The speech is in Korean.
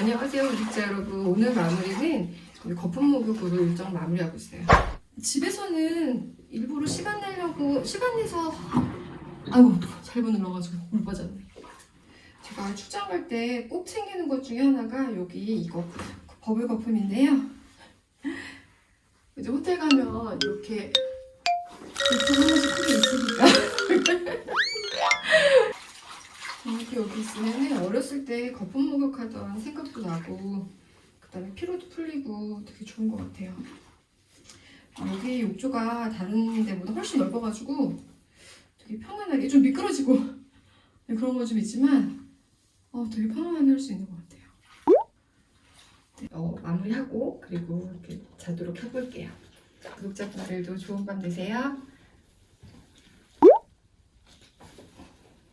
안녕하세요, 구독자 여러분. 오늘 마무리는 거품 목욕으로 일정 마무리하고 있어요. 집에서는 일부러 시간 내려고 시간 내서 아이고 잘못 눌러가지고 물 빠졌네. 제가 출장 갈 때 꼭 챙기는 것 중에 하나가 여기 이거 버블 거품인데요. 이제 호텔 가면 이렇게 이렇게 여기 있으면은 어렸을 때 거품 목욕하던 생각도 나고 그다음에 피로도 풀리고 되게 좋은 것 같아요. 아, 여기 욕조가 다른 데보다 훨씬 넓어가지고 되게 편안하게 좀 미끄러지고 네, 그런 거 좀 있지만 어, 되게 편안하게 할 수 있는 것 같아요. 네, 어, 마무리하고 그리고 이렇게 자도록 해볼게요. 구독자분들도 좋은 밤 되세요.